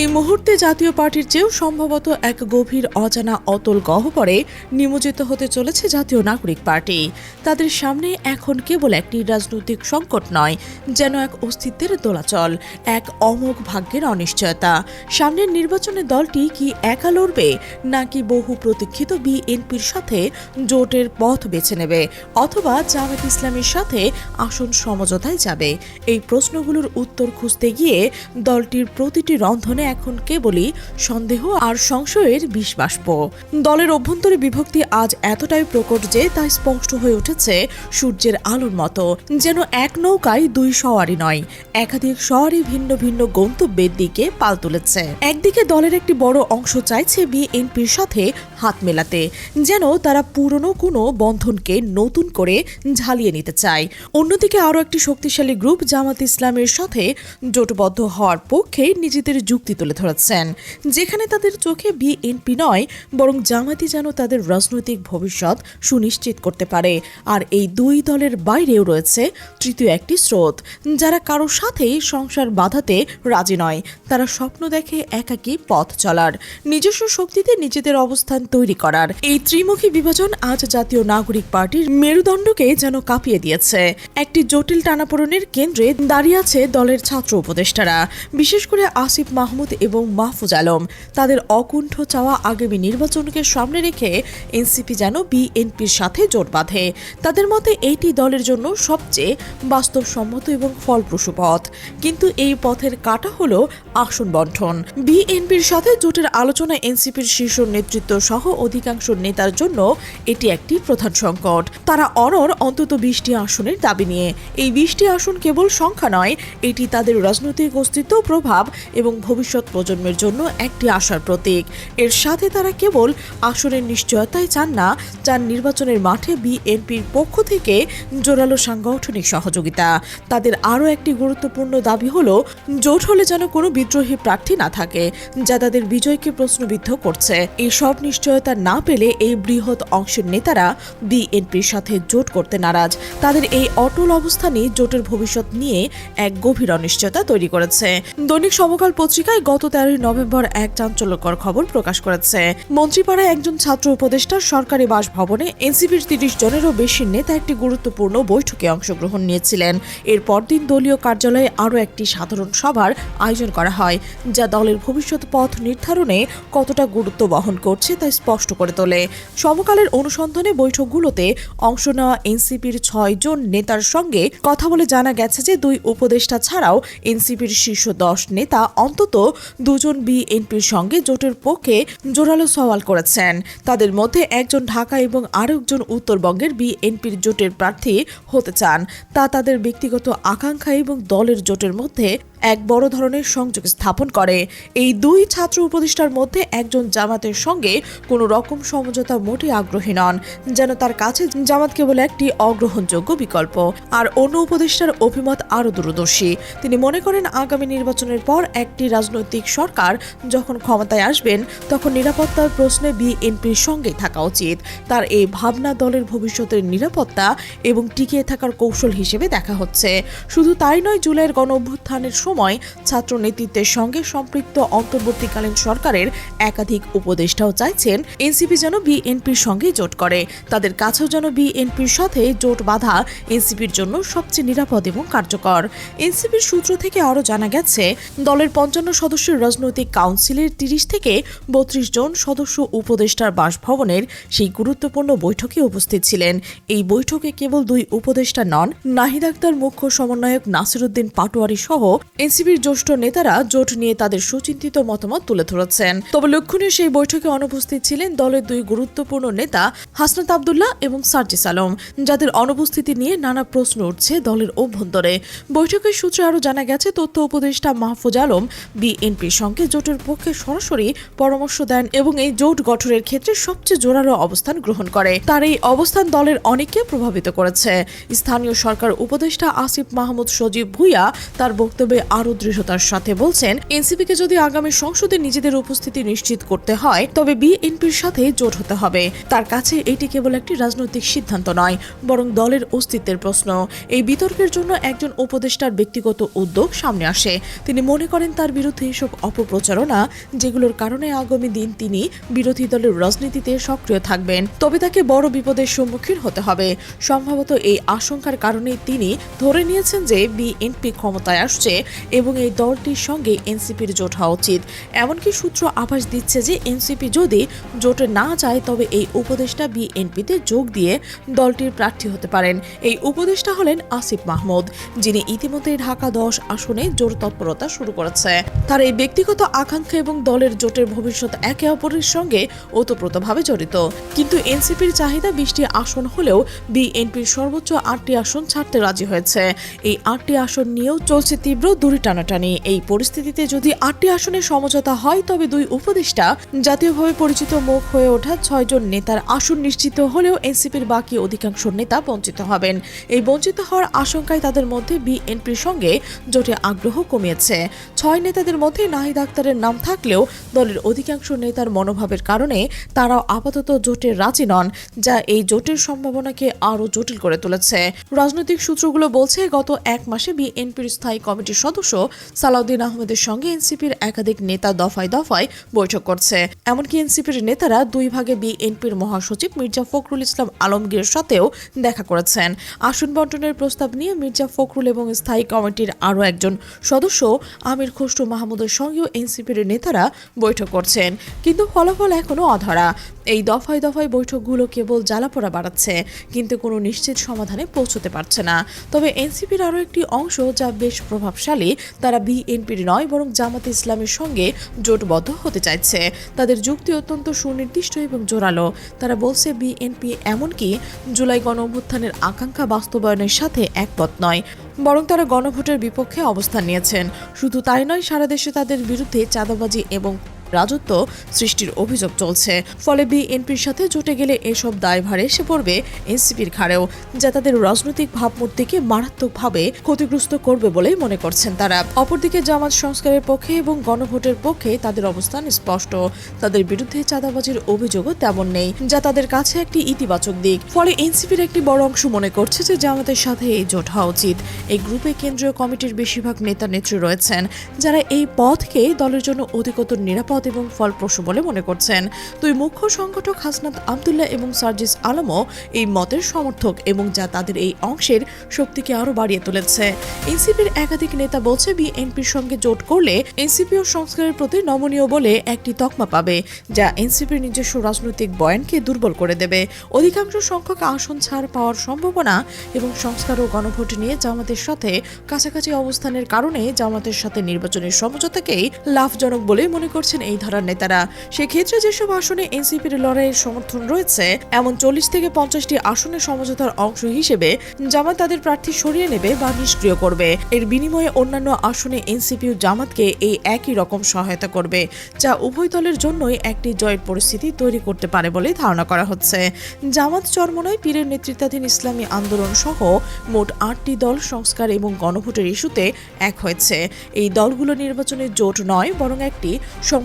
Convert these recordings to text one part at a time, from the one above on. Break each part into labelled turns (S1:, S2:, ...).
S1: এই মুহূর্তে জাতীয় পার্টির চেয়েও সম্ভবত এক গভীর অজানা অতল গহ্বরে নিমজ্জিত হতে চলেছে জাতীয় নাগরিক পার্টি। তাদের সামনে এখন কেবল একটি রাজনৈতিক সংকট নয়, যেন এক অস্তিত্বের দোলাচল, এক অমোঘ ভাগ্যের অনিশ্চয়তা। সামনের নির্বাচনে দলটি কি একা লড়বে, নাকি বহু প্রতীক্ষিত বিএনপির সাথে জোটের পথ বেছে নেবে, অথবা জামাত ইসলামের সাথে আসন সমঝোতায় যাবে? এই প্রশ্নগুলোর উত্তর খুঁজতে গিয়ে দলটির প্রতিটি রন্ধনে এখন কেবলই সন্দেহ আর সংশয়ের বিষ বাষ্প দলের অভ্যন্তরে বিভক্তি আজ এতটাই প্রকট যে তা স্পষ্ট হয়ে উঠেছে সূর্যের আলোর মতো, যেন এক নৌকায় দুই সওয়ারি নয়, একাধিক সওয়ারি ভিন্ন ভিন্ন গন্তব্যের দিকে পাল তুলেছে। একদিকে দলের একটি বড় অংশ চাইছে বিএনপির সাথে হাত মেলাতে, যেন তারা পুরনো কোনো বন্ধনকে নতুন করে ঝালিয়ে নিতে চায়। অন্যদিকে আরও একটি শক্তিশালী গ্রুপ জামাত ইসলামের সাথে জোটবদ্ধ হওয়ার পক্ষে নিজেদের যুক্তি তুলে ধরেছেন। যেখানে তাদের চোখে বিএনপি নয়, বরং জামাতি যেন তাদের রাজনৈতিক ভবিষ্যৎ সুনিশ্চিত করতে পারে। আর এই দুই দলের বাইরেও রয়েছে তৃতীয় একটি স্রোত। যারা কারোর সাথেই সংসার বাধাতে রাজি নয়, তারা স্বপ্ন দেখে একাকী পথ চলার, নিজস্ব শক্তিতে নিজেদের অবস্থান তৈরি করার। এই ত্রিমুখী বিভাজন আজ জাতীয় নাগরিক পার্টির মেরুদণ্ডকে যেন কাঁপিয়ে দিয়েছে। একটি জটিল টানাপোড়নের কেন্দ্রে দাঁড়িয়ে আছে দলের ছাত্র উপদেষ্টারা। বিশেষ করে আসিফ মাহমুদ এবং মাহফুজ আলম। তাদের অকুণ্ঠ চাওয়া আগামী নির্বাচনকে সামনে রেখে এনসিপি যেন বিএনপির সাথে জোট বাঁধে। তাদের মতে এইটি দলের জন্য সবচেয়ে বাস্তবসম্মত এবং ফলপ্রসূ পথ। কিন্তু এই পথের কাটা হলো আসন বন্টন। বিএনপির সাথে জোটের আলোচনা এনসিপির শীর্ষ নেতৃত্ব সহ অধিকাংশ নেতার জন্য এটি একটি প্রধান সংকট। তারা অনর অন্তত বিশটি আসনের দাবি নিয়ে। এই বিশটি আসন কেবল সংখ্যা নয়, এটি তাদের রাজনৈতিক অস্তিত্ব, প্রভাব এবং ভবিষ্যৎ প্রজন্মের জন্য একটি আশার প্রতীক। এর সাথে তারা কেবল আসনের নিশ্চয়তাই চান না, চান নির্বাচনের মাঠে বিএনপির পক্ষ থেকে জোরালো সাংগঠনিক সহযোগিতা। তাদের আরও একটি গুরুত্বপূর্ণ দাবি হলো, জোট হলে যেন কোনো বিদ্রোহী প্রার্থী না থাকে, যা তাদের বিজয়কে প্রশ্নবিদ্ধ করছে। এই সব নিশ্চয়তা না পেলে এই বৃহৎ অংশের নেতারা বিএনপির সাথে জোট করতে নারাজ। তাদের এই অটল অবস্থানই জোটের ভবিষ্যৎ নিয়ে এক গভীর অনিশ্চয়তা তৈরি করেছে। দৈনিক সমকাল পত্রিকায় গত তেরোই নভেম্বর এক চাঞ্চল্যকর খবর প্রকাশ করেছে। মন্ত্রীপাড়ায় একজন ছাত্র উপদেষ্টার সরকারি বাসভবনে এনসিপির তিরিশ জনেরও বেশি নেতা একটি গুরুত্বপূর্ণ বৈঠকে অংশগ্রহণ নিয়েছিলেন। এর পরদিন দলীয় কার্যালয়ে আরও একটি সাধারণ সভার আয়োজন করা হয়, যা দলের ভবিষ্যৎ পথ নির্ধারণে কতটা গুরুত্ব বহন করছে তা স্পষ্ট করে তোলে। সমকালের অনুসন্ধানে বৈঠকগুলোতে অংশ নেওয়া এনসিপির ছয় জন নেতার সঙ্গে কথা বলে জানা গেছে যে দুই উপদেষ্টা ছাড়াও এনসিপির শীর্ষ দশ নেতা অন্তত দুজন বিএনপির সঙ্গে জোটের পক্ষে জোরালো সওয়াল করেছেন। তাদের মধ্যে একজন ঢাকা এবং আরেকজন উত্তরবঙ্গের বিএনপির জোটের প্রার্থী হতে চান। তা তাদের ব্যক্তিগত আকাঙ্ক্ষা এবং দলের জোটের মধ্যে এক বড় ধরনের সংযোগ স্থাপন করে। এই দুই ছাত্র উপদেষ্টার মধ্যে একজন জামাতের সঙ্গে কোনো রকম সমঝোতা মোটেই আগ্রহী নন, যেন তার কাছে জামাত কেবল একটি অগ্রহণযোগ্য বিকল্প। আর অন্য উপদেষ্টার অভিমত আরও দূরদর্শী। তিনি মনে করেন, আগামী নির্বাচনের পর একটি রাজনৈতিক সরকার যখন ক্ষমতায় আসবেন, তখন নিরাপত্তার প্রশ্নে বিএনপির সঙ্গে থাকা উচিত। তার এই ভাবনা দলের ভবিষ্যতের নিরাপত্তা এবং টিকিয়ে থাকার কৌশল হিসেবে দেখা হচ্ছে। শুধু তাই নয়, জুলাইয়ের গণ অভ্যুত্থানের সময় ছাত্র নেতৃত্বের সঙ্গে সম্পৃক্ত অন্তর্বর্তীকালীন সরকারের একাধিক উপদেষ্টাও চাইছেন এনসিপি যেন বিএনপির সঙ্গে জোট করে। তাদের কাছেও যেন বিএনপির সাথে জোট বাঁধা এনসিপির জন্য সবচেয়ে নিরাপদ এবং কার্যকর। এনসিপির সূত্র থেকে আরও জানা গেছে, দলের পঞ্চান্ন সদস্যের রাজনৈতিক কাউন্সিলের তিরিশ থেকে বত্রিশ জন সদস্য উপদেষ্টার বাসভবনের সেই গুরুত্বপূর্ণ বৈঠকে উপস্থিত ছিলেন। এই বৈঠকে কেবল দুই উপদেষ্টা নন, নাহিদ আক্তার মুখ্য সমন্বয়ক নাসিরুদ্দিন পাটোয়ারি সহ এনসিপির জ্যেষ্ঠ নেতারা জোট নিয়ে তাদের সুচিন্তিত মতামত তুলে ধরেছেন। তবে লক্ষণীয় সেই বৈঠকে অনুপস্থিত ছিলেন দলের দুই গুরুত্বপূর্ণ নেতা হাসনাত আবদুল্লাহ এবং সার্জিস আলম, যাদের অনুপস্থিতি নিয়ে নানা প্রশ্ন উঠছে দলের অভ্যন্তরে। বৈঠকের সূত্রে আরও জানা গেছে, তথ্য উপদেষ্টা মাহফুজ আলম বিএনপির সঙ্গে জোটের পক্ষে সরাসরি পরামর্শ দেন এবং এই জোট গঠনের ক্ষেত্রে সবচেয়ে জোরালো অবস্থান গ্রহণ করে। তার এই অবস্থান দলের অনেককে প্রভাবিত করেছে। স্থানীয় সরকার উপদেষ্টা আসিফ মাহমুদ সজীব ভুইয়া তার বক্তব্যে আরও দৃঢ়তার সাথে বলছেন, এনসিপিকে যদি আগামী সংসদে নিজেদের উপস্থিতি নিশ্চিত করতে হয়, তবে বিএনপির সাথে জোট হতে হবে। তার কাছে এটি কেবল একটি রাজনৈতিক সিদ্ধান্ত নয়, বরং দলের অস্তিত্বের প্রশ্ন। এই বিতর্কের জন্য একজন উপদেষ্টার ব্যক্তিগত উদ্যোগ সামনে আসে। তিনি মনে করেন তার বিরুদ্ধে এসব অপপ্রচারণা, যেগুলোর কারণে আগামী দিন তিনি বিরোধী দলের রাজনীতিতে সক্রিয় থাকবেন। তবে তাকে বড় বিপদের সম্মুখীন হতে হবে। সম্ভবত এই আশঙ্কার কারণে তিনি ধরে নিয়েছেন যে বিএনপি ক্ষমতায় আসছে। এবং এই দলটির সঙ্গে এনসিপির জোট হওয়া উচিত। এমনকি সূত্র আভাস দিচ্ছে যে এনসিপি যদি জোটে না যায় তবে এই উপদেষ্টা বিএনপিতে যোগ দিয়ে দলটির প্রার্থী হতে পারেন। এই উপদেষ্টা হলেন আসিফ মাহমুদ, যিনি ইতিমধ্যে ঢাকা দশ আসনে জোর তৎপরতা শুরু করেছে। তার এই ব্যক্তিগত আকাঙ্ক্ষা এবং দলের জোটের ভবিষ্যৎ একে অপরের সঙ্গে ওতপ্রোতভাবে জড়িত। কিন্তু এনসিপির চাহিদা বিশটি আসন হলেও বিএনপির সর্বোচ্চ আটটি আসন ছাড়তে রাজি হয়েছে। এই আটটি আসন নিয়েও চলছে তীব্র দূরি টানাটানি। এই পরিস্থিতিতে যদি আটটি আসনে সমঝোতা হয়, তবে দুই উপদেষ্টা জাতীয়ভাবে পরিচিত মুখ হয়ে ওঠা ছয়জন নেতার আসন নিশ্চিত হলেও এনসিপির বাকি অধিকাংশ নেতা বঞ্চিত হবেন। এই বঞ্চিত হওয়ার আশঙ্কায় তাদের মধ্যে বিএনপির সঙ্গে জোটে আগ্রহ কমিয়েছে। ছয় নেতাদের মধ্যে নাহিদ আক্তারের নাম থাকলেও দলের অধিকাংশ নেতার মনোভাবের কারণে তারাও আপাতত জোটে রাজি নন, যা এই জোটের সম্ভাবনাকে আরও জটিল করে তুলেছে। রাজনৈতিক সূত্রগুলো বলছে, গত এক মাসে বিএনপির স্থায়ী কমিটির সদস্য সালাউদ্দিন আহমেদের সঙ্গে এনসিপির একাধিক নেতা দফায় দফায় বৈঠক করছে। এমনকি এনসিপির নেতারা দুই ভাগে বিএনপির মহাসচিব মির্জা ফখরুল ইসলাম আলমগীরের সাথেও দেখা করেছেন। আসন বন্টনের প্রস্তাব নিয়ে মির্জা ফখরুল এবং স্থায়ী কমিটির আরও একজন সদস্য আমির খসরু মাহমুদের সঙ্গেও এনসিপির নেতারা বৈঠক করছেন। কিন্তু ফলাফল এখনও অধরা। এই দফায় দফায় বৈঠকগুলো কেবল জ্বালাপোড়া বাড়াচ্ছে, কিন্তু কোনো নিশ্চিত সমাধানে পৌঁছতে পারছে না। তবে এনসিপির আরও একটি অংশ যা বেশ প্রভাবশালী। তারা বিএনপির নয়, বরং জামাতে ইসলামের সঙ্গে জোটবদ্ধ হতে চাইছে। তাদের যুক্তি অত্যন্ত সুনির্দিষ্ট এবং জোরালো। তারা বলছে, বিএনপি এমনকি জুলাই গণ অভ্যুত্থানের আকাঙ্ক্ষা বাস্তবায়নের সাথে একমত নয়, বরং তারা গণভোটের বিপক্ষে অবস্থান নিয়েছেন। শুধু তাই নয়, সারা দেশে তাদের বিরুদ্ধে চাঁদাবাজি এবং রাজত্ব সৃষ্টির অভিযোগ চলছে। ফলে বিএনপির সাথে জুটে গেলে এসব দায়ভার এসে পড়বে এনসিপির ঘাড়েও, যা তাদের রাজনৈতিক ভাবমূর্তিকে মারাত্মকভাবে ক্ষতিগ্রস্ত করবে বলে মনে করছেন তারা। অপরদিকে জামাত সংস্কারের পক্ষে এবং গণভোটের পক্ষে তাদের অবস্থান স্পষ্ট। তাদের বিরুদ্ধে চাঁদাবাজির অভিযোগও তেমন নেই, যা তাদের কাছে একটি ইতিবাচক দিক। ফলে এনসিপির একটি বড় অংশ মনে করছে যে জামাতের সাথে এই জোট হওয়া উচিত। এই গ্রুপে কেন্দ্রীয় কমিটির বেশিরভাগ নেতা নেত্রী রয়েছেন, যারা এই পথকে দলের জন্য অধিকতর নিরাপদ এবং ফলপ্রসূ বলে মনে করছেন। দুই মুখ্য সংগঠক হাসনাত আবদুল্লাহ এবং সার্জিস আলমও এই মতের সমর্থক এবং যা তাদের এই অংশের শক্তিকে আরও বাড়িয়ে তুলেছে। এনসিপির একাধিক নেতা বলছে বিএনপির সঙ্গে জোট করলে এনসিপি ও সংস্কারের প্রতি নমনীয় বলে একটি তকমা পাবে, যা এনসিপির নিজস্ব রাজনৈতিক বয়ানকে দুর্বল করে দেবে। অধিকাংশ সংখ্যক আসন ছাড় পাওয়ার সম্ভাবনা এবং সংস্কার ও গণভোট নিয়ে জামাতের সাথে কাছাকাছি অবস্থানের কারণে জামাতের সাথে নির্বাচনের সমঝোতাকেই লাভজনক বলে মনে করছেন এই ধারার নেতারা। সেক্ষেত্রে যেসব আসনে এনসিপির লড়াইয়ের সমর্থন রয়েছে, এমন চল্লিশ থেকে পঞ্চাশটি আসনের সমঝোতার অংশ হিসেবে জামাত তাদের প্রার্থী সরিয়ে নেবে বা নিষ্ক্রিয় করবে। এর বিনিময়ে অন্যান্য আসনে এনসিপি ও জামাতকে এই একই রকম সহায়তা করবে, যা উভয় দলের জন্যই একটি জয়ের পরিস্থিতি তৈরি করতে পারে বলে ধারণা করা হচ্ছে। জামাত চরমনায় পীরের নেতৃত্বাধীন ইসলামী আন্দোলন সহ মোট আটটি দল সংস্কার এবং গণভোটের ইস্যুতে এক হয়েছে। এই দলগুলো নির্বাচনের জোট নয়, বরং একটি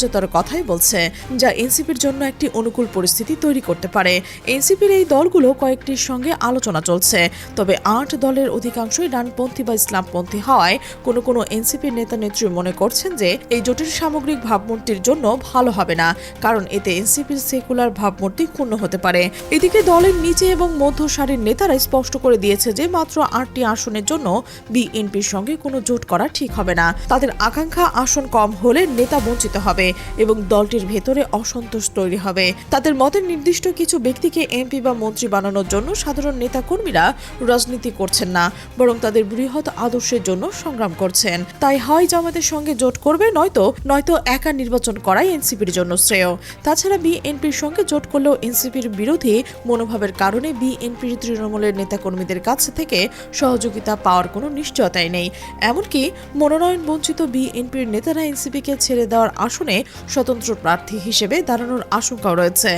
S1: সমঝোতার কথাই বলছে, যা এনসিপির জন্য একটি অনুকূল পরিস্থিতি তৈরি করতে পারে। এনসিপির এই দলগুলো কয়েকটির সঙ্গে আলোচনা চলছে, তবে আট দলের অধিকাংশই ডানপন্থী বা ইসলামপন্থী হওয়ায় কোনো কোনো এনসিপির নেতা নেত্রী মনে করছেন যে, এই জোটের সামগ্রিক ভাবমূর্তির জন্য ভালো হবে না, কারণ এতে এনসিপির সেকুলার ভাবমূর্তি ক্ষুণ্ণ হতে পারে। এদিকে দলের নিচে এবং মধ্য সারির নেতারা স্পষ্ট করে দিয়েছে যে, মাত্র আটটি আসনের জন্য বিএনপির সঙ্গে কোনো জোট করা ঠিক হবে না। তাদের আকাঙ্ক্ষা আসন কম হলে নেতা বঞ্চিত হবে। এবং দলটির ভেতরে অসন্তোষ তৈরি হবে। তাদের মতের নির্দিষ্ট কিছু ব্যক্তিকে এমপি বা মন্ত্রী বানানোর জন্য সাধারণ নেতাকর্মীরা রাজনীতি করছেন না, বরং তাদের বৃহৎ আদর্শের জন্য সংগ্রাম করছেন। তাই হয় জামাতের সঙ্গে জোট করবে, নয়তো নয়তো একা নির্বাচন করাই এনসিপির জন্য শ্রেয়। তাছাড়া বিএনপির সঙ্গে জোট করলেও এনসিপির বিরোধী মনোভাবের কারণে বিএনপির তৃণমূলের নেতাকর্মীদের কাছ থেকে সহযোগিতা পাওয়ার কোনো নিশ্চয়তাই নেই। এমনকি মনোনয়ন বঞ্চিত বিএনপির নেতারা এনসিপিকে ছেড়ে দেওয়ার আসনে স্বতন্ত্র প্রার্থী হিসেবে দাঁড়ানোর আশঙ্কাও রয়েছে,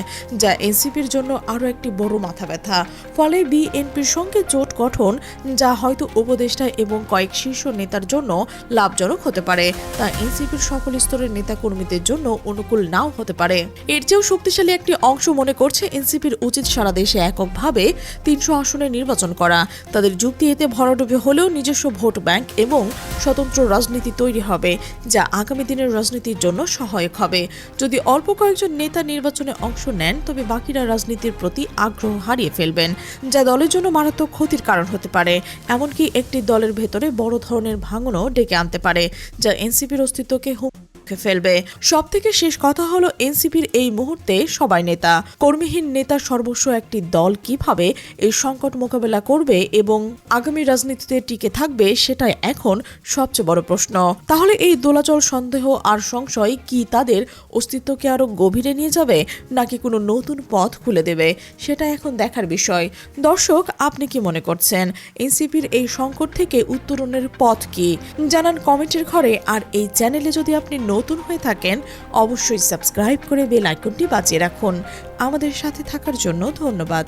S1: যা এনসিপির জন্য আরও একটি বড় মাথা ব্যথা। ফলে বিএনপির সঙ্গে জোট গঠন, যা হয়তো উপদেষ্টা এবং কয়েক শীর্ষ নেতার জন্য লাভজনক হতে পারে, তা এনসিপির সকল স্তরের নেতাকর্মীদের জন্য অনুকূল নাও হতে পারে। এর চেয়েও শক্তিশালী একটি অংশ মনে করছে এনসিপির উচিত সারা দেশে এককভাবে তিনশো আসনে নির্বাচন করা। তাদের যুক্তি এতে ভরাডুবি হলেও নিজস্ব ভোট ব্যাংক এবং স্বতন্ত্র রাজনীতি তৈরি হবে, যা আগামী দিনের রাজনীতির জন্য সহায়ক হবে। যদি অল্প কয়েকজন নেতা নির্বাচনে অংশ নেন, তবে বাকিরা রাজনীতির প্রতি আগ্রহ হারিয়ে ফেলবেন, যা দলের জন্য মারাত্মক ক্ষতির কারণ হতে পারে। এমনকি একটি দলের ভেতরে বড় ধরনের ভাঙনও ডেকে আনতে পারে, যা এনসিপির অস্তিত্বকে হুমকি ফেলবে। সব থেকে শেষ কথা হলো এনসিপির এই মুহূর্তে সবাই নেতা। কর্মীহীন নেতা সর্বস্ব একটি দল কীভাবে এই সংকট মোকাবেলা করবে এবং আগামী রাজনীতিতে টিকে থাকবে সেটাই এখন সবচেয়ে বড় প্রশ্ন। তাহলে এই দোলাচল সন্দেহ আর সংশয় কি তাদের অস্তিত্বকে আরও গভীরে নিয়ে যাবে নাকি কোনো নতুন পথ খুলে দেবে? সেটা এখন দেখার বিষয়। দর্শক, আপনি কি মনে করছেন? এনসিপির এই সংকট থেকে উত্তরণের পথ কি? জানান কমেন্টের ঘরে আর এই চ্যানেলে যদি আপনি নতুন হয়ে থাকেন, অবশ্যই সাবস্ক্রাইব করে বেল আইকনটি বাজিয়ে রাখুন। আমাদের সাথে থাকার জন্য ধন্যবাদ।